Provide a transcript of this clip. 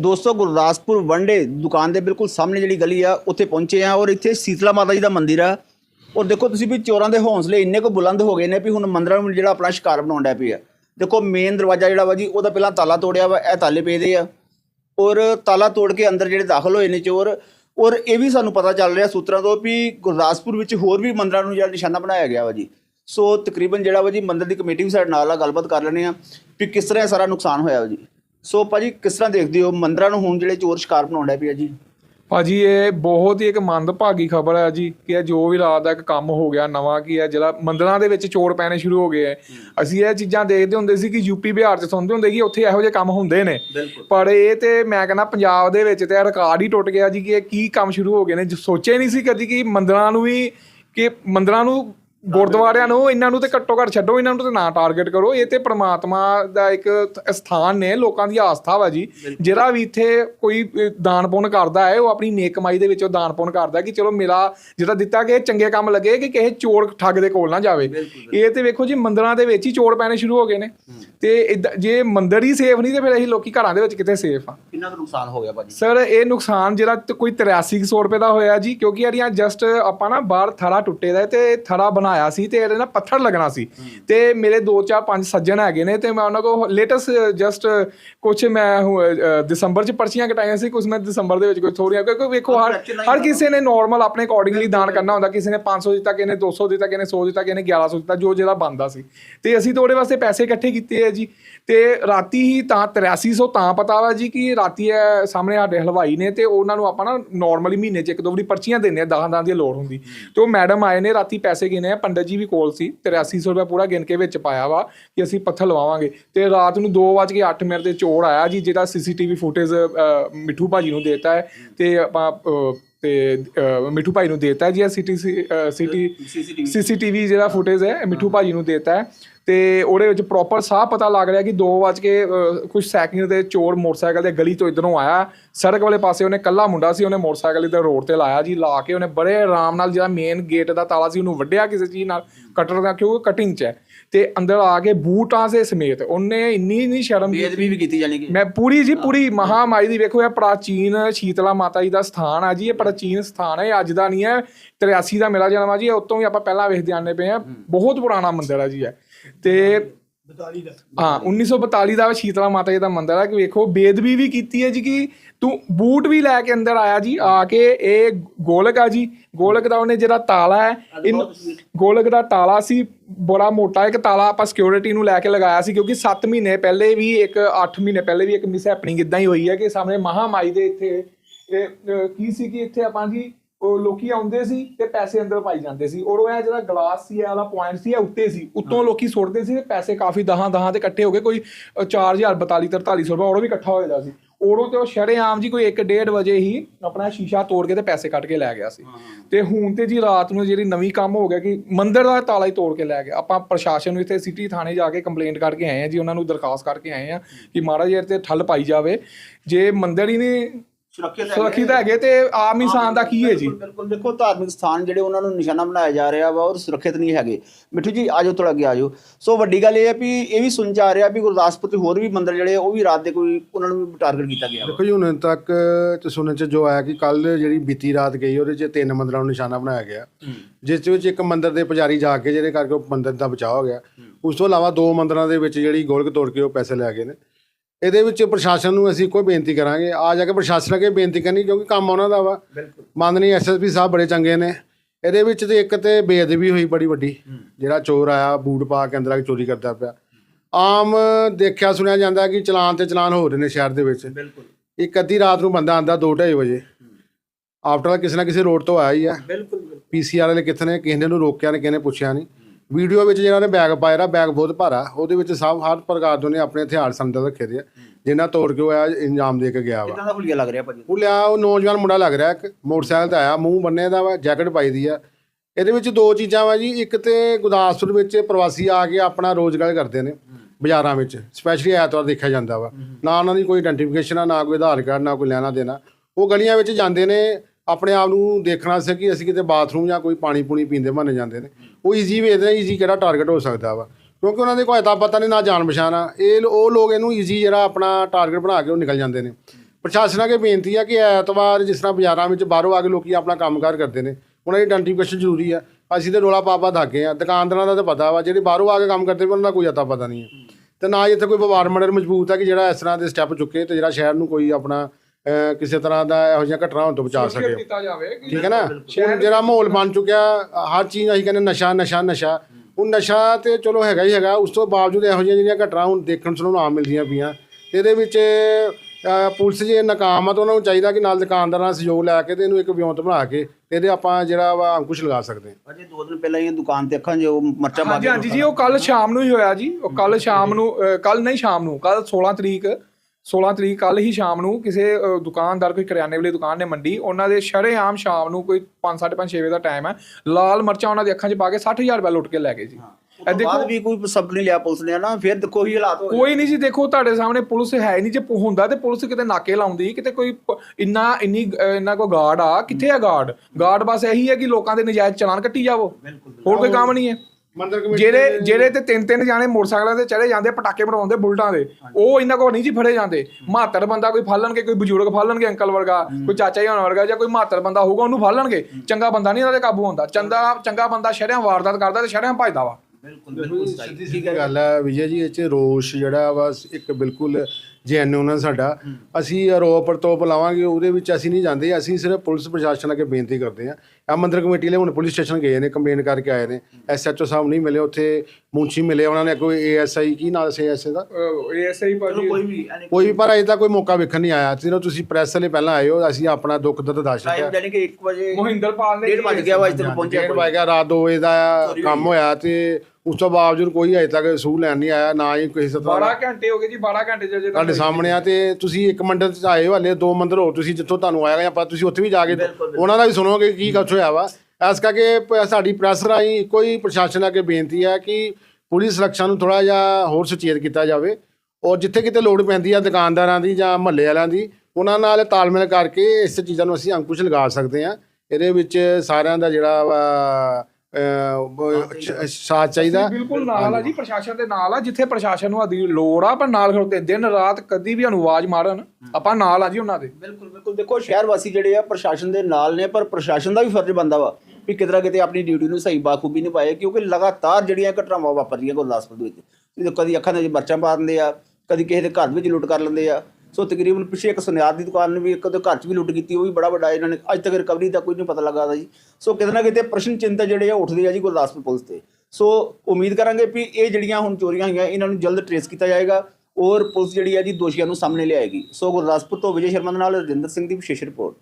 ਦੋਸਤੋ, ਗੁਰਦਾਸਪੁਰ ਵੰਡੇ ਦੁਕਾਨ ਦੇ ਬਿਲਕੁਲ ਸਾਹਮਣੇ ਜਿਹੜੀ ਗਲੀ ਆ, ਉੱਥੇ ਪਹੁੰਚੇ ਆ ਔਰ ਇੱਥੇ ਸੀਤਲਾ ਮਾਤਾ ਜੀ ਦਾ ਮੰਦਿਰ ਆ। ਔਰ ਦੇਖੋ, ਤੁਸੀਂ ਵੀ ਚੋਰਾਂ ਦੇ ਹੌਸਲੇ ਇੰਨੇ ਕੁ ਬੁਲੰਦ ਹੋ ਗਏ ਨੇ ਵੀ ਹੁਣ ਮੰਦਰਾਂ ਨੂੰ ਜਿਹੜਾ ਆਪਣਾ ਸ਼ਿਕਾਰ ਬਣਾਉਣ ਡਿਆ ਪਿਆ। ਦੇਖੋ ਮੇਨ ਦਰਵਾਜ਼ਾ ਜਿਹੜਾ ਵਾ ਜੀ, ਉਹਦਾ ਪਹਿਲਾਂ ਤਾਲਾ ਤੋੜਿਆ ਵਾ, ਇਹ ਤਾਲੇ ਪਏ ਦੇ ਆ। ਔਰ ਤਾਲਾ ਤੋੜ ਕੇ ਅੰਦਰ ਜਿਹੜੇ ਦਾਖਲ ਹੋਏ ਨੇ ਚੋਰ, ਔਰ ਇਹ ਵੀ ਸਾਨੂੰ ਪਤਾ ਚੱਲ ਰਿਹਾ ਸੂਤਰਾਂ ਤੋਂ ਵੀ ਗੁਰਦਾਸਪੁਰ ਵਿੱਚ ਹੋਰ ਵੀ ਮੰਦਰਾਂ ਨੂੰ ਜਿਹੜਾ ਨਿਸ਼ਾਨਾ ਬਣਾਇਆ ਗਿਆ ਵਾ ਜੀ। ਸੋ ਤਕਰੀਬਨ ਜਿਹੜਾ ਵਾ ਜੀ, ਮੰਦਰ ਦੀ ਕਮੇਟੀ ਵੀ ਸਾਡੇ ਨਾਲ ਆ, ਗੱਲਬਾਤ ਕਰ ਲੈਣੇ ਆ ਵੀ ਕਿਸ ਤਰ੍ਹਾਂ ਇਹ ਸਾਰਾ ਨੁਕਸਾਨ ਹੋਇਆ ਵਾ ਜੀ। ਸੋ ਭਾਜੀ ਕਿਸ ਤਰ੍ਹਾਂ ਦੇਖਦੇ ਹੋ? ਮੰਦਰਾਂ ਨੂੰ ਹੁਣ ਜਿਹੜੇ ਚੋਰ ਸ਼ਿਕਾਰ ਬਣਾਉਣ ਡਿਆ ਪਿਆ ਜੀ? ਭਾਜੀ ਇਹ ਬਹੁਤ ਹੀ ਇੱਕ ਮੰਦਭਾਗੀ ਖਬਰ ਹੈ ਜੀ ਕਿ ਇਹ ਜੋ ਵੀ ਰਾਤ ਦਾ ਇੱਕ ਕੰਮ ਹੋ ਗਿਆ ਨਵਾਂ ਕੀ ਹੈ ਜਿਹੜਾ ਮੰਦਰਾਂ ਦੇ ਵਿੱਚ ਚੋਰ ਪੈਣੇ ਸ਼ੁਰੂ ਹੋ ਗਏ ਹੈ। ਅਸੀਂ ਇਹ ਚੀਜ਼ਾਂ ਦੇਖਦੇ ਹੁੰਦੇ ਸੀ ਕਿ ਯੂਪੀ ਬਿਹਾਰ 'ਚ ਸੁਣਦੇ ਹੁੰਦੇ ਕਿ ਉੱਥੇ ਇਹੋ ਜਿਹੇ ਕੰਮ ਹੁੰਦੇ ਨੇ। ਪਰ ਇਹ ਤੇ ਮੈਂ ਕਹਿੰਦਾ ਪੰਜਾਬ ਦੇ ਵਿੱਚ ਤੇ ਰਿਕਾਰਡ ਹੀ ਟੁੱਟ ਗਿਆ ਜੀ ਕਿ ਇਹ ਕੀ ਕੰਮ ਸ਼ੁਰੂ ਹੋ ਗਏ ਨੇ। ਜੋ ਸੋਚਿਆ ਹੀ ਨਹੀਂ ਸੀ ਕਦੀ ਕਿ ਮੰਦਰਾਂ ਨੂੰ ਵੀ ਕਿ ਮੰਦਰਾਂ ਨੂੰ ਗੁਰਦੁਆਰਿਆਂ ਨੂੰ ਇਹਨਾਂ ਨੂੰ ਤੇ ਘੱਟੋ ਘੱਟ ਛੱਡੋ ਇਹਨਾਂ ਨੂੰ ਤੇ ਨਾ ਟਾਰਗੇਟ ਕਰੋ। ਇਹ ਤੇ ਪ੍ਰਮਾਤਮਾ ਦਾ ਇੱਕ ਸਥਾਨ ਨੇ ਲੋਕਾਂ ਦੀ ਆਸਥਾ ਵਾ ਜੀ। ਜਿਹੜਾ ਵੀ ਇੱਥੇ ਕੋਈ ਦਾਨ ਪੁੰਨ ਕਰਦਾ ਹੈ ਉਹ ਆਪਣੀ ਨੇਕ ਕਮਾਈ ਦੇ ਵਿੱਚੋਂ ਦਾਨ ਪੁੰਨ ਕਰਦਾ ਕਿ ਚਲੋ ਮੇਰਾ ਜਿਹੜਾ ਦਿੱਤਾ ਕਿ ਇਹ ਚੰਗੇ ਕੰਮ ਲੱਗੇ ਕਿ ਕਿਸੇ ਚੋਰ ਠੱਗ ਦੇ ਕੋਲ ਨਾ ਜਾਵੇ। ਇਹ ਤੇ ਵੇਖੋ ਜੀ ਮੰਦਰਾਂ ਦੇ ਵਿੱਚ ਹੀ ਚੋਰ ਪੈਣੇ ਸ਼ੁਰੂ ਹੋ ਗਏ ਨੇ। ਤੇ ਜੇ ਮੰਦਰ ਹੀ ਸੇਫ ਨਹੀਂ ਤੇ ਫਿਰ ਅਸੀਂ ਲੋਕੀ ਘਰਾਂ ਦੇ ਵਿੱਚ ਕਿੱਥੇ ਸੇਫ ਆ? ਕਿੰਨਾ ਕੁ ਨੁਕਸਾਨ ਹੋ ਗਿਆ ਭਾਜੀ? ਸਰ ਇਹ ਨੁਕਸਾਨ ਜਿਹੜਾ ਕੋਈ 8300 ਰੁਪਏ ਦਾ ਹੋਇਆ ਜੀ ਕਿਉਂਕਿ ਯਾਰੀਆਂ ਜਸਟ ਆਪਾਂ ਨਾ ਬਾਹਰ ਥੜਾ ਟੁੱਟੇ ਦਾ ਤੇ ਥੜਾ ਬਣਾਇਆ ਸੀ ਤੇ ਇਹਦੇ ਨਾਲ ਪੱਥਰ ਲੱਗਣਾ ਸੀ। ਤੇ ਮੇਰੇ 2 4 5 ਸੱਜਣ ਹੈਗੇ ਨੇ ਤੇ ਮੈਂ ਉਹਨਾਂ ਕੋ ਲੇਟੈਸਟ ਜਸਟ ਕੁਝ ਮੈਂ ਹੁ- ਦਸੰਬਰ ਚ ਪਰਚੀਆਂ ਕਟਾਈਆਂ ਸੀ ਕੁਝ ਮੈਂ ਦਸੰਬਰ ਦੇ ਵਿੱਚ ਕੋਈ ਥੋੜੀਆਂ ਕਿਉਂਕਿ ਵੇਖੋ ਹਰ ਹਰ ਕਿਸੇ ਨੇ ਨਾਰਮਲ ਆਪਣੇ ਅਕੋਰਡਿੰਗਲੀ ਦਾਨ ਕਰਨਾ ਹੁੰਦਾ ਕਿਸੇ ਨੇ 500 ਦਿੱਤਾ ਕਿਸੇ ਨੇ 200 ਦਿੱਤਾ ਕਿਸੇ ਨੇ 100 ਦਿੱਤਾ ਕਿਸੇ ਨੇ 1100 ਦਿੱਤਾ ਜੋ ਜਿਹੜਾ ਬੰਦਾ ਸੀ। ਤੇ ਅਸੀਂ ਤਾਂ ਉਹਦੇ ਵਾਸਤੇ ਪੈਸੇ ਇਕੱਠੇ ਕੀਤੇ ਆ ਜੀ। ਤੇ ਰਾਤੀ ਹੀ ਤਾਂ 8300 ਤਾਂ ਪਤਾ ਵਾ ਜੀ ਕਿ ਰਾਤੀ ਇਹ ਸਾਹਮਣੇ ਸਾਡੇ ਹਲਵਾਈ ਨੇ ਤੇ ਉਹਨਾਂ ਨੂੰ ਆਪਾਂ ਨਾ ਨਾਰਮਲੀ ਮਹੀਨੇ 'ਚ ਇੱਕ ਦੋ ਵਾਰੀ ਪਰਚੀਆਂ ਦਿੰਦੇ ਆ 10 10 ਦੀ ਲੋੜ ਹੁੰਦੀ। ਤੇ ਉਹ ਮੈਡਮ ਆਏ ਨੇ ਰਾਤੀ ਪੈਸੇ ਆ ਪੰਡਤ ਜੀ ਵੀ ਕੋਲ ਸੀ 8300 ਰੁਪਏ ਪੂਰਾ ਗਿਣ ਕੇ ਵਿੱਚ ਪਾਇਆ ਵਾ ਕਿ ਅਸੀਂ ਪੱਥਰ ਲਵਾਵਾਂਗੇ। ਤੇ ਰਾਤ ਨੂੰ 2:08 ਮਿੰਟ ਤੇ ਚੋਰ ਆਇਆ ਜੀ ਜਿਹੜਾ ਸੀਸੀਟੀਵੀ ਫੁਟੇਜ ਮਿੱਠੂ ਭਾਜੀ ਨੂੰ ਦੇਤਾ ਹੈ। ਤੇ ਆਪਾਂ ਤੇ ਅ, ਮਿੱਠੂ ਭਾਈ ਨੂੰ ਦੇਤਾ ਹੈ ਜੀ ਸਿਟੀ ਸਿਟੀ ਸੀਸੀਟੀਵੀ ਜਿਹੜਾ ਫੁਟੇਜ ਹੈ ਇਹ ਮਿੱਠੂ ਭਾਜੀ ਨੂੰ ਦੇਤਾ ਹੈ। ਤੇ ਉਹਦੇ ਵਿੱਚ ਪ੍ਰੋਪਰ ਸਾਹ ਪਤਾ ਲੱਗ ਰਿਹਾ ਕਿ 2 ਵਜ ਕੇ ਅ, ਕੁਝ ਸੈਕਿੰਡ ਦੇ ਚੋਰ ਮੋਟਰਸਾਈਕਲ ਦੇ ਗਲੀ ਤੋਂ ਇਧਰੋਂ ਆਇਆ। ਸੜਕ ਵਾਲੇ ਪਾਸੇ ਉਹਨੇ ਕੱਲਾ ਮੁੰਡਾ ਸੀ ਉਹਨੇ ਮੋਟਰਸਾਈਕਲ ਇਧਰ ਰੋਡ ਤੇ ਲਾਇਆ ਜੀ ਲਾ ਕੇ ਉਹਨੇ ਬੜੇ ਆਰਾਮ ਨਾਲ ਜਿਹੜਾ ਮੇਨ ਗੇਟ ਦਾ ਤਾਲਾ ਸੀ ਉਹਨੂੰ ਵੱਢਿਆ ਕਿਸੇ ਚੀਜ਼ ਨਾਲ ਕਟਰ ਦਾ ਕਿਉਂਕਿ ਕਟਿੰਗ ਚ ਹੈ। ਤੇ ਅੰਦਰ ਆ ਕੇ ਬੂਟਾਂ ਦੇ ਸਮੇਤ ਉਹਨੇ ਇੰਨੀ ਨਹੀਂ ਸ਼ਰਮ ਬੇਅਦਬੀ ਵੀ ਕੀਤੀ ਜਾਣੀ ਕਿ। ਮੈਂ ਪੂਰੀ ਜੀ ਪੂਰੀ ਮਹਾਮਾਈ ਦੀ ਵੇਖੋ ਇਹ ਪ੍ਰਾਚੀਨ ਸ਼ੀਤਲਾ ਮਾਤਾ ਜੀ ਦਾ ਸਥਾਨ ਆ ਜੀ ਇਹ ਪ੍ਰਾਚੀਨ ਸਥਾਨ ਹੈ ਅੱਜ ਦਾ ਨਹੀਂ ਹੈ 83 ਦਾ ਮੇਲਾ ਜਨਮ ਆ ਜੀ ਉਤੋਂ ਵੀ ਆਪਾਂ ਪਹਿਲਾਂ ਵੇਖਦੇ ਆਨੇ ਪਏ ਆ ਬਹੁਤ ਪੁਰਾਣਾ ਮੰਦਿਰ ਆ ਜੀ ਇਹ। ਤੇ ਹਾਂ 1942 ਦਾ ਸ਼ੀਤਲਾ ਮਾਤਾ ਜੀ ਦਾ ਮੰਦਿਰ ਆ ਕਿ ਵੇਖੋ ਬੇਦਬੀ ਵੀ ਕੀਤੀ ਹੈ ਜੀ ਕਿ ਤੂੰ ਬੂਟ ਵੀ ਲੈ ਕੇ ਅੰਦਰ ਆਇਆ ਜੀ ਆ ਕੇ ਇਹ ਗੋਲਕ ਆ ਜੀ ਗੋਲਕ ਦਾ ਉਹਨੇ ਜਿਹੜਾ ਤਾਲਾ ਹੈ ਇਹਨੂੰ ਗੋਲਕ ਦਾ ਤਾਲਾ ਸੀ ਬੜਾ ਮੋਟਾ ਇੱਕ ਤਾਲਾ ਆਪਾਂ ਸਿਕਿਉਰਿਟੀ ਨੂੰ ਲੈ ਕੇ ਲਗਾਇਆ ਸੀ ਕਿਉਂਕਿ 7 ਮਹੀਨੇ ਪਹਿਲੇ ਵੀ ਇੱਕ 8 ਮਹੀਨੇ ਪਹਿਲੇ ਵੀ ਇੱਕ ਮਿਸ ਹੈਪਨਿੰਗ ਇਦਾਂ ਹੀ ਹੋਈ ਹੈ ਕਿ ਸਾਹਮਣੇ ਮਹਾਮਾਈ ਦੇ ਇੱਥੇ ਇਹ ਕੀ ਸੀ ਕਿ ਇੱਥੇ ਆਪਾਂ ਜੀ ਉਹ ਲੋਕੀ ਆਉਂਦੇ ਸੀ ਤੇ ਪੈਸੇ ਅੰਦਰ ਪਾਈ ਜਾਂਦੇ ਸੀ ਔਰ ਉਹ ਇਹ ਜਿਹੜਾ ਗਲਾਸ ਸੀ ਇਹ ਵਾਲਾ ਪੁਆਇੰਟ ਸੀ ਇਹ ਉੱਤੇ ਸੀ ਉੱਤੋਂ ਲੋਕੀ ਸੁੱਟਦੇ ਸੀ ਤੇ ਪੈਸੇ ਕਾਫੀ ਦਹਾਂ ਦਹਾਂ ਤੇ ਇਕੱਠੇ ਹੋ ਗਏ ਕੋਈ ਅਹ, 4000 42 4300 ਰੁਪਏ ਔਰੋਂ ਵੀ ਇਕੱਠਾ ਹੋ ਜਾਂਦਾ ਸੀ। ਔਰੋਂ ਤੇ ਉਹ ਸ਼ਰੇਆਮ ਜੀ ਕੋਈ 1:30 ਵਜੇ ਹੀ ਆਪਣਾ ਸ਼ੀਸ਼ਾ ਤੋੜ ਕੇ ਤੇ ਪੈਸੇ ਕੱਢ ਕੇ ਲੈ ਗਿਆ ਸੀ। ਤੇ ਹੁਣ ਤੇ ਜੀ ਰਾਤ ਨੂੰ ਜਿਹੜੀ ਨਵੀਂ ਕੰਮ ਹੋ ਗਿਆ ਕਿ ਮੰਦਿਰ ਦਾ ਤਾਲਾ ਹੀ ਤੋੜ ਕੇ ਲੈ ਗਿਆ ਆਪਾਂ ਪ੍ਰਸ਼ਾਸਨ ਨੂੰ ਇੱਥੇ ਸਿਟੀ ਥਾਣੇ ਜਾ ਕੇ ਕੰਪਲੇਂਟ ਕਰਕੇ ਆਏ ਆ ਜੀ ਉਹਨਾਂ ਨੂੰ ਦਰਖਾਸਤ ਕਰਕੇ ਆਏ ਆ ਕਿ ਮਾੜਾ ਜਿਹਾ ਤੇ ਠੱਲ ਪਾਈ ਜਾਵੇ। ਜੇ ਮੰਦਿਰ ਹੀ ਨਹੀਂ ਸੁਰੱਖਿਅਤ ਸੁਰੱਖਿਤ ਹੈਗੇ ਤੇ ਆਮ ਇਨਸਾਨ ਦਾ ਕੀ ਹੈ ਜੀ? ਬਿਲਕੁਲ ਦੇਖੋ ਧਾਰਮਿਕ ਸਥਾਨ ਜਿਹੜੇ ਉਹਨਾਂ ਨੂੰ ਨਿਸ਼ਾਨਾ ਬਣਾਇਆ ਜਾ ਰਿਹਾ ਵਾ ਔਰ ਸੁਰੱਖਿਅਤ ਨਹੀਂ ਹੈਗੇ। ਮਿੱਠੂ ਜੀ ਆਜੋ ਥੋੜਾ ਅੱਗੇ ਆਜੋ। ਸੋ ਵੱਡੀ ਗੱਲ ਇਹ ਹੈ ਵੀ ਇਹ ਵੀ ਸੁਣ ਆ ਰਿਹਾ ਵੀ ਗੁਰਦਾਸਪੁਰ ਤੇ ਹੋਰ ਵੀ ਮੰਦਿਰ ਜਿਹੜੇ ਉਹ ਵੀ ਰਾਤ ਦੇ ਕੋਈ ਉਹਨਾਂ ਨੂੰ ਵੀ ਟਾਰਗੇਟ ਕੀਤਾ ਗਿਆ ਦੇਖੋ ਜੀ ਹੁਣ ਤੱਕ ਚ ਸੁਣਨ ਚ ਜੋ ਆਇਆ ਕਿ ਕੱਲ ਜਿਹੜੀ ਬੀਤੀ ਰਾਤ ਗਈ ਉਹਦੇ ਚ ਤਿੰਨ ਮੰਦਰਾਂ ਨੂੰ ਨਿਸ਼ਾਨਾ ਬਣਾਇਆ ਗਿਆ। ਜਿਸ ਵਿੱਚ ਇੱਕ ਮੰਦਰ ਦੇ ਪੁਜਾਰੀ ਜਾ ਕੇ ਜਿਹਦੇ ਕਰਕੇ ਉਹ ਮੰਦਰ ਦਾ ਬਚਾਅ ਹੋ ਗਿਆ। ਉਸ ਤੋਂ ਇਲਾਵਾ ਦੋ ਮੰਦਰਾਂ ਦੇ ਵਿੱਚ ਜਿਹੜੀ ਗੋਲਕ ਤੋੜ ਕੇ ਉਹ ਪੈਸੇ ਲੈ ਗਏ ਨੇ। ਇਹਦੇ ਵਿੱਚ ਪ੍ਰਸ਼ਾਸਨ ਨੂੰ ਅਸੀਂ ਕੋਈ ਬੇਨਤੀ ਕਰਾਂਗੇ। ਆ ਜਾ ਕੇ ਪ੍ਰਸ਼ਾਸਨ ਅੱਗੇ ਬੇਨਤੀ ਕਰਨੀ ਕਿਉਂਕਿ ਕੰਮ ਉਹਨਾਂ ਦਾ ਵਾ। ਮੰਨਨੀ ਐਸਐਸਪੀ ਸਾਹਿਬ ਬੜੇ ਚੰਗੇ ਨੇ। ਇਹਦੇ ਵਿੱਚ ਤੇ ਇੱਕ ਤੇ ਬੇਅਦਬੀ ਹੋਈ ਬੜੀ ਵੱਡੀ। ਜਿਹੜਾ ਚੋਰ ਆਇਆ ਬੂਟ ਪਾ ਕੇ ਅੰਦਰ ਆ ਕੇ ਚੋਰੀ ਕਰਦਾ ਪਿਆ। ਆਮ ਦੇਖਿਆ ਸੁਣਿਆ ਜਾਂਦਾ ਕਿ ਚਲਾਨ ਤੇ ਚਲਾਨ ਹੋ ਰਹੇ ਨੇ ਸ਼ਹਿਰ ਦੇ ਵਿੱਚ। ਬਿਲਕੁਲ। ਇੱਕ ਅੱਧੀ ਰਾਤ ਨੂੰ ਬੰਦਾ ਆਂਦਾ 2:30 ਵਜੇ। ਆਫਟਰ ਕਿਸੇ ਨਾ ਕਿਸੇ ਰੋਡ ਤੋਂ ਆਇਆ ਹੀ ਆ। ਬਿਲਕੁਲ ਪੀਸੀਆਰ ਵਾਲੇ ਕਿੱਥੇ ਨੇ? ਕਿਸੇ ਨੇ ਉਹਨੂੰ ਰੋਕਿਆ ਨੇ ਕਿਸੇ ਨੇ ਪੁੱਛਿਆ ਨਹੀਂ ਵੀਡੀਓ ਵਿੱਚ ਜਿਹੜਾ ਨੇ ਬੈਗ ਪਾਇਆ ਰਾ ਬੈਗ ਬਹੁਤ ਭਾਰਾ ਉਹਦੇ ਵਿੱਚ ਸਭ ਹਰ ਪ੍ਰਕਾਰ ਦੇ ਨੇ ਆਪਣੇ ਹਥਿਆਰ ਸੰਦਲ ਰੱਖੇ ਦੇ ਆ ਜਿਨ੍ਹਾਂ ਤੋੜ ਕੇ ਉਹ ਆ ਇੰਜਾਮ ਦੇ ਕੇ ਗਿਆ ਵਾ। ਕਿਦਾਂ ਦਾ ਹੁਲੀਆ ਲੱਗ ਰਿਹਾ ਭਾਜੀ? ਉਹ ਲਿਆ ਉਹ ਨੌਜਵਾਨ ਮੁੰਡਾ ਲੱਗ ਰਿਹਾ ਇੱਕ ਮੋਟਰਸਾਈਕਲ ਤੇ ਆਇਆ ਮੂੰਹ ਬੰਨੇ ਦਾ ਵਾ ਜੈਕਟ ਪਾਈ ਦੀ ਆ। ਇਹਦੇ ਵਿੱਚ ਦੋ ਚੀਜ਼ਾਂ ਵਾ ਜੀ ਇੱਕ ਤੇ ਗੁਰਦਾਸਪੁਰ ਵਿੱਚ ਪ੍ਰਵਾਸੀ ਆ ਕੇ ਆਪਣਾ ਰੋਜ਼ਗਾਰ ਕਰਦੇ ਨੇ ਬਾਜ਼ਾਰਾਂ ਵਿੱਚ ਸਪੈਸ਼ਲੀ ਐਤਵਾਰ ਦੇਖਿਆ ਜਾਂਦਾ ਵਾ। ਨਾ ਉਹਨਾਂ ਦੀ ਕੋਈ ਆਇਡੈਂਟੀਫਿਕੇਸ਼ਨ ਆ ਨਾ ਕੋਈ ਆਧਾਰ ਕਾਰਡ ਨਾ ਕੋਈ ਲੈਣਾ ਦੇਣਾ। ਉਹ ਗਲੀਆਂ ਵਿੱਚ ਜਾਂਦੇ ਨੇ ਆਪਣੇ ਆਪ ਨੂੰ ਦੇਖਣਾ ਸੀ ਕਿ ਅਸੀਂ ਕਿਤੇ ਬਾਥਰੂਮ ਜਾਂ ਕੋਈ ਪਾਣੀ ਪੂਣੀ ਪੀਂਦੇ ਮੰਨੇ ਜਾਂਦੇ ਨੇ। ਉਹ ਈਜ਼ੀ ਵੇਖਦੇ ਨੇ ਈਜ਼ੀ ਕਿਹੜਾ ਟਾਰਗੇਟ ਹੋ ਸਕਦਾ ਵਾ। ਕਿਉਂਕਿ ਉਹਨਾਂ ਦੇ ਕੋਈ ਅਤਾ ਪਤਾ ਨਹੀਂ ਨਾ ਜਾਣ ਪਛਾਣ ਆ। ਇਹ ਉਹ ਲੋਕ ਇਹਨੂੰ ਈਜ਼ੀ ਜਿਹੜਾ ਆਪਣਾ ਟਾਰਗੇਟ ਬਣਾ ਕੇ ਉਹ ਨਿਕਲ ਜਾਂਦੇ ਨੇ। ਪ੍ਰਸ਼ਾਸਨ ਅੱਗੇ ਬੇਨਤੀ ਆ ਕਿ ਐਤਵਾਰ ਜਿਸ ਤਰ੍ਹਾਂ ਬਾਜ਼ਾਰਾਂ ਵਿੱਚ ਬਾਹਰੋਂ ਆ ਕੇ ਲੋਕੀ ਆਪਣਾ ਕੰਮਕਾਰ ਕਰਦੇ ਨੇ। ਉਹਨਾਂ ਦੀ ਆਇਡੈਂਟੀਫਿਕੇਸ਼ਨ ਜ਼ਰੂਰੀ ਆ। ਅਸੀਂ ਤੇ ਰੋਲਾ ਪਾਪਾ ਥੱਕੇ ਆ। ਦੁਕਾਨਦਾਰਾਂ ਦਾ ਤਾਂ ਪਤਾ ਵਾ। ਜਿਹੜੇ ਬਾਹਰੋਂ ਆ ਕੇ ਕੰਮ ਕਰਦੇ ਨੇ, ਉਹਨਾਂ ਦਾ ਕੋਈ ਅਤਾ ਪਤਾ ਨਹੀਂ ਹੈ ਤੇ ਨਾ ਹੀ ਇੱਥੇ ਕੋਈ ਵਪਾਰ ਮਜ਼ਬੂਤ ਹੈ ਕਿ ਜਿਹੜਾ ਇਸ ਤਰ੍ਹਾਂ ਦੇ ਸਟੈਪ ਚੁੱਕੇ ਤੇ ਜਿਹੜਾ ਸ਼ਹਿਰ ਨੂੰ ਕੋਈ ਆਪਣਾ ਅਹ, ਕਿਸੇ ਤਰ੍ਹਾਂ ਦਾ ਇਹੋ ਜਿਹੀਆਂ ਘਟਨਾ ਹੋਣ ਤੋਂ ਬਚਾ ਸਕੇ। ਕੀਤਾ ਜਾਵੇ ਕਿ ਠੀਕ ਹੈ ਨਾ? ਹੁਣ ਜਿਹੜਾ ਮਾਹੌਲ ਬਣ ਚੁੱਕਿਆ ਹਰ ਚੀਜ਼ ਅਸੀਂ ਕਹਿੰਦੇ ਨਸ਼ਾ ਨਸ਼ਾ ਨਸ਼ਾ। ਉਹ ਨਸ਼ਾ ਤੇ ਚਲੋ ਹੈਗਾ ਹੀ ਹੈਗਾ ਉਸ ਤੋਂ ਬਾਵਜੂਦ ਇਹੋ ਜਿਹੀਆਂ ਜਿਹੜੀਆਂ ਘਟਨਾ ਹੁਣ ਦੇਖਣ ਸੁਣਨ ਨੂੰ ਆਮ ਮਿਲਦੀਆਂ ਪਈਆਂ। ਇਹਦੇ ਵਿੱਚ ਅਹ, ਪੁਲਿਸ ਜੇ ਨਾਕਾਮ ਆ ਤਾਂ ਉਹਨਾਂ ਨੂੰ ਚਾਹੀਦਾ ਕਿ ਨਾਲ ਦੁਕਾਨਦਾਰਾਂ ਨਾਲ ਸਹਿਯੋਗ ਲੈ ਕੇ ਤੇ ਇਹਨੂੰ ਇੱਕ ਵਿਉਂਤ ਬਣਾ ਕੇ ਤੇ ਇਹਦੇ ਆਪਾਂ ਜਿਹੜਾ ਵਾ ਅੰਕੁਸ਼ ਲਗਾ ਸਕਦੇ ਹਾਂ। ਅਜੇ ਦੋ ਦਿਨ ਪਹਿਲਾਂ ਹੀ ਇਹ ਦੁਕਾਨ ਤੇ ਅੱਖਾਂ ਜੋ ਮਰਚਾ ਪਾ ਹਾਂਜੀ ਕੇ ਹਾਂਜੀ ਜੀ ਉਹ ਕੱਲ ਸ਼ਾਮ ਨੂੰ ਹੀ ਹੋਇਆ ਜੀ। ਉਹ ਕੱਲ ਸ਼ਾਮ ਨੂੰ ਕੱਲ ਨਹੀਂ ਸ਼ਾਮ ਨੂੰ ਕੱਲ 16 ਤਰੀਕ 16 ਤਰੀਕ ਕੱਲ ਹੀ ਸ਼ਾਮ ਨੂੰ ਕਿਸੇ ਅ, ਦੁਕਾਨਦਾਰ ਕੋਈ ਕਰਿਆਨੇ ਵਾਲੀ ਦੁਕਾਨ ਨੇ ਮੰਡੀ ਉਹਨਾਂ ਦੇ ਸ਼ਰੇਆਮ ਸ਼ਾਮ ਨੂੰ ਕੋਈ 5:30 6 ਵਜੇ ਦਾ ਟਾਈਮ ਹੈ ਲਾਲ ਮਰਚਾਂ ਉਹਨਾਂ ਦੀ ਅੱਖਾਂ 'ਚ ਪਾ ਕੇ 60000 ਰੁਪਏ ਲੁੱਟ ਕੇ ਲੈ ਗਏ ਜੀ। ਉਸ ਤੋਂ ਬਾਅਦ ਵੀ ਕੋਈ ਸਬਕ ਨਹੀਂ ਲਿਆ ਪੁਲਿਸ ਨੇ ਨਾ ਫਿਰ ਦੇਖੋ ਹੀ ਹਾਲਾਤ ਹੋ ਗਏ ਕੋਈ ਨਹੀਂ ਜੀ ਦੇਖੋ ਤੁਹਾਡੇ ਸਾਹਮਣੇ ਪੁਲਿਸ ਹੈ ਹੀ ਨਹੀਂ ਜੇ ਪੁ- ਹੁੰਦਾ ਤੇ ਪੁਲਿਸ ਕਿਤੇ ਨਾਕੇ ਲਾਉਂਦੀ ਕਿਤੇ ਕੋਈ ਪ- ਇੰਨਾ ਇੰਨੀ ਅ, ਇੰਨਾ ਕੋ ਗਾਰਡ ਆ ਕਿੱਥੇ ਆ ਗਾਰਡ ਗਾਰਡ ਬਸ ਇਹੀ ਹੈ ਕਿ ਲੋਕਾਂ ਦੇ ਨਜਾਇਜ਼ ਚਲਾਨ ਕੱਟੀ ਜਾਵੋ। ਹੋਰ ਕੋਈ ਕੰਮ ਨਹੀਂ ਹੈ। ਮੰਦਰ ਕਮੇਟੀ ਜਿਹੜੇ ਜਿਹੜੇ ਤੇ ਤਿੰਨ ਤਿੰਨ ਜਾਣੇ ਮੋਟਰਸਾਈਕਲਾਂ ਤੇ ਚੜੇ ਜਾਂਦੇ ਪਟਾਕੇ ਬਣਾਉਂਦੇ ਬੁਲਟਾਂ ਦੇ ਉਹ ਇਹਨਾਂ ਕੋਲ ਨਹੀਂ ਜੀ ਫੜੇ ਜਾਂਦੇ। ਮਾਤਰ ਬੰਦਾ ਕੋਈ ਫਾਲਣਗੇ ਕੋਈ ਬਜ਼ੁਰਗ ਫਾਲਣਗੇ ਅੰਕਲ ਵਰਗਾ ਕੋਈ ਚਾਚਾ ਜੀ ਹੋਣ ਵਰਗਾ ਜਾਂ ਕੋਈ ਮਾਤਰ ਬੰਦਾ ਹੋਊਗਾ ਉਹਨੂੰ ਫਾਲਣਗੇ। ਚੰਗਾ ਬੰਦਾ ਨਹੀਂ ਇਹਨਾਂ ਦੇ ਕਾਬੂ ਹੁੰਦਾ। ਚੰਗਾ ਚੰਗਾ ਬੰਦਾ ਸ਼ਹਿਰਾਂ ਵਾਰਦਾਤ ਕਰਦਾ ਤੇ ਸ਼ਹਿਰਾਂ ਭਜਦਾ ਵਾ। ਬਿਲਕੁਲ ਬਿਲਕੁਲ ਸਿੱਧੀ ਗੱਲ ਹੈ ਵਿਜੇ ਜੀ ਇਹ ਚ ਰੋਸ਼ ਜਿਹੜਾ ਵਾ ਇੱਕ ਬਿਲਕੁਲ ਜੈਨੂਨ ਹੈ ਸਾਡਾ ਅਸੀਂ ਆਰੋਪ ਪ੍ਰਤੋਪ ਲਾਵਾਂਗੇ ਉਹਦੇ ਵਿੱਚ ਅਸੀਂ ਨਹੀਂ ਜਾਂਦੇ ਅਸੀਂ ਸਿਰਫ ਪੁਲਿਸ ਪ੍ਰਸ਼ਾਸਨ ਅੱਗੇ ਬੇਨਤੀ ਕਰਦੇ ਹਾਂ। ਆ ਮੰਦਰ ਕਮੇਟੀ ਵਾਲੇ ਹੁਣ ਪੁਲਿਸ ਸਟੇਸ਼ਨ ਗਏ ਨੇ ਕੰਪਲੇਂਟ ਕਰਕੇ ਆਏ ਨੇ। ਐਸਐਚਓ ਸਾਹਿਬ ਨਹੀਂ ਮਿਲੇ ਉੱਥੇ ਮੁੰਸ਼ੀ ਮਿਲੇ ਉਹਨਾਂ ਨੇ ਕੋਈ ਏਐਸਆਈ ਕੀ ਨਾਲ ਸੀ ਐਸਏ ਦਾ? ਏਐਸਆਈ ਭਾਜੀ। ਕੋਈ ਵੀ ਕੋਈ ਵੀ ਪਰ ਅਜੇ ਤੱਕ ਕੋਈ ਮੌਕਾ ਵੇਖਣ ਨਹੀਂ ਆਇਆ। ਸਿਰਫ ਤੁਸੀਂ ਪ੍ਰੈਸ ਵਾਲੇ ਪਹਿਲਾਂ ਆਏ ਹੋ ਅਸੀਂ ਆਪਣਾ ਦੁੱਖ ਦਰਦ ਦੱਸ ਟਾਈਮ ਯਾਨੀ ਕਿ 1 ਵਜੇ ਮੋਹਿੰਦਰ ਪਾਲ ਨੇ ਡੇਢ ਵੱਜ ਗਿਆ ਵਾ ਇੱਥੇ ਨੂੰ ਪਹੁੰਚਿਆ ਡੇਢ ਵਜੇ ਰਾਤ 2 ਵਜੇ ਦਾ ਕੰਮ ਹੋਇਆ ਤੇ ਉਸ ਤੋਂ ਬਾਵਜੂਦ ਕੋਈ ਅਜੇ ਤੱਕ ਸੂਹ ਲੈਣ ਨਹੀਂ ਆਇਆ ਨਾ ਹੀ ਕਿਸੇ ਤਰ੍ਹਾਂ 12 ਘੰਟੇ ਹੋ ਗਏ ਜੀ 12 ਘੰਟੇ ਜੇ ਜੇ ਤੁਹਾਡੇ ਸਾਹਮਣੇ ਆ ਤੇ ਤੁਸੀਂ ਇੱਕ ਮੰਡਲ ਚ ਆਏ ਹੋ ਹਲੇ ਦੋ ਮੰਦਰ ਹੋ ਤੁਸੀਂ ਜਿੱਥੋਂ ਤੁਹਾਨੂੰ ਆਇਆ ਜਾਂ ਪਰ ਤੁਸੀਂ ਉੱਥੇ ਵੀ ਜਾ ਕੇ ਉਹਨਾਂ ਦਾ ਵੀ ਸੁਣੋਗੇ ਕੀ ਕੁਛ ਹੋਇਆ ਵਾ। ਇਸ ਕਰਕੇ ਸਾਡੀ ਪ੍ਰੈਸ ਰਾਹੀਂ ਕੋਈ ਪ੍ਰਸ਼ਾਸਨ ਅੱਗੇ ਬੇਨਤੀ ਹੈ ਕਿ ਪੁਲਿਸ ਸੁਰੱਖਿਆ ਨੂੰ ਥੋੜਾ ਜਿਹਾ ਹੋਰ ਸੁਚੇਤ ਕੀਤਾ ਜਾਵੇ ਔਰ ਜਿੱਥੇ ਕਿਤੇ ਲੋੜ ਪੈਂਦੀ ਆ ਦੁਕਾਨਦਾਰਾਂ ਦੀ ਜਾਂ ਮਹੱਲੇ ਵਾਲਿਆਂ ਦੀ ਉਹਨਾਂ ਨਾਲ ਤਾਲਮੇਲ ਕਰਕੇ ਇਸ ਚੀਜ਼ਾਂ ਨੂੰ ਅਸੀਂ ਅੰਕੁਸ਼ ਲਗਾ ਸਕਦੇ ਹਾਂ। ਇਹਦੇ ਵਿੱਚ ਸਾਰਿਆਂ ਦਾ ਜਿਹੜਾ ਵਾ ਸਾਥ ਚਾਹੀਦਾ। ਬਿਲਕੁਲ ਨਾਲ ਆ ਜੀ ਪ੍ਰਸ਼ਾਸਨ ਦੇ ਨਾਲ ਆ ਜਿੱਥੇ ਪ੍ਰਸ਼ਾਸਨ ਨੂੰ ਆਦੀ ਲੋੜ ਆ ਪਰ ਨਾਲ ਖੜੋਤੇ ਦਿਨ ਰਾਤ ਕਦੀ ਵੀ ਸਾਨੂੰ ਆਵਾਜ਼ ਮਾਰਨ ਆਪਾਂ ਨਾਲ ਆ ਜੀ ਉਹਨਾਂ ਦੇ। ਬਿਲਕੁਲ ਬਿਲਕੁਲ। ਦੇਖੋ ਸ਼ਹਿਰ ਵਾਸੀ ਜਿਹੜੇ ਆ ਪ੍ਰਸ਼ਾਸਨ ਦੇ ਨਾਲ ਨੇ ਪਰ ਪ੍ਰਸ਼ਾਸਨ ਦਾ ਵੀ ਫਰਜ਼ ਬੰਦਾ ਵਾ ਵੀ ਕਿਧਰਾ ਕਿਤੇ ਆਪਣੀ ਡਿਊਟੀ ਨੂੰ ਸਹੀ ਬਾਖੂਬੀ ਨਿਭਾਏ ਕਿਉਂਕਿ ਲਗਾਤਾਰ ਜਿਹੜੀਆਂ ਘਟਨਾਵਾਂ ਵਾਪਰ ਰਹੀਆਂ ਗੁਰਦਾਸਪੁਰ ਦੇ ਵਿੱਚ। ਕਦੀ ਅੱਖਾਂ ਦੇ ਵਿੱਚ ਮਰਚਾਂ ਪਾ ਦਿੰਦੇ ਆ ਕਦੀ ਕਿਸੇ ਦੇ ਘਰ ਵਿੱਚ ਲੁੱਟ ਕਰ ਲੈਂਦੇ ਆ ਸੋ ਤਕਰੀਬਨ ਪਿੱਛੇ ਇੱਕ ਸੁਨਿਆਰ ਦੀ ਦੁਕਾਨ ਨੇ ਵੀ, ਇੱਕ ਉਹਦੇ ਘਰ 'ਚ ਵੀ ਲੁੱਟ ਕੀਤੀ, ਉਹ ਵੀ ਬੜਾ ਵੱਡਾ ਇਹਨਾਂ ਨੇ, ਅੱਜ ਤੱਕ ਰਿਕਵਰੀ ਦਾ ਕੋਈ ਨਹੀਂ ਪਤਾ ਲੱਗਾ ਦਾ ਜੀ। ਸੋ ਕਿਤੇ ਨਾ ਕਿਤੇ ਪ੍ਰਸ਼ਨ ਚਿੰਤਾ ਜਿਹੜੇ ਆ ਉੱਠਦੇ ਆ ਜੀ ਗੁਰਦਾਸਪੁਰ ਪੁਲਿਸ ਤੇ। ਸੋ ਉਮੀਦ ਕਰਾਂਗੇ ਵੀ ਇਹ ਜਿਹੜੀਆਂ ਹੁਣ ਚੋਰੀਆਂ ਹੋਈਆਂ, ਇਹਨਾਂ ਨੂੰ ਜਲਦ ਟ੍ਰੇਸ ਕੀਤਾ ਜਾਏਗਾ ਔਰ ਪੁਲਿਸ ਜਿਹੜੀ ਆ ਜੀ ਦੋਸ਼ੀਆਂ ਨੂੰ ਸਾਹਮਣੇ ਲਿਆਏਗੀ। ਸੋ ਗੁਰਦਾਸਪੁਰ ਤੋਂ ਵਿਜੇ ਸ਼ਰਮਾ ਦੇ ਨਾਲ ਰਜਿੰਦਰ ਸਿੰਘ ਦੀ ਵਿਸ਼ੇਸ਼ ਰਿਪੋਰਟ।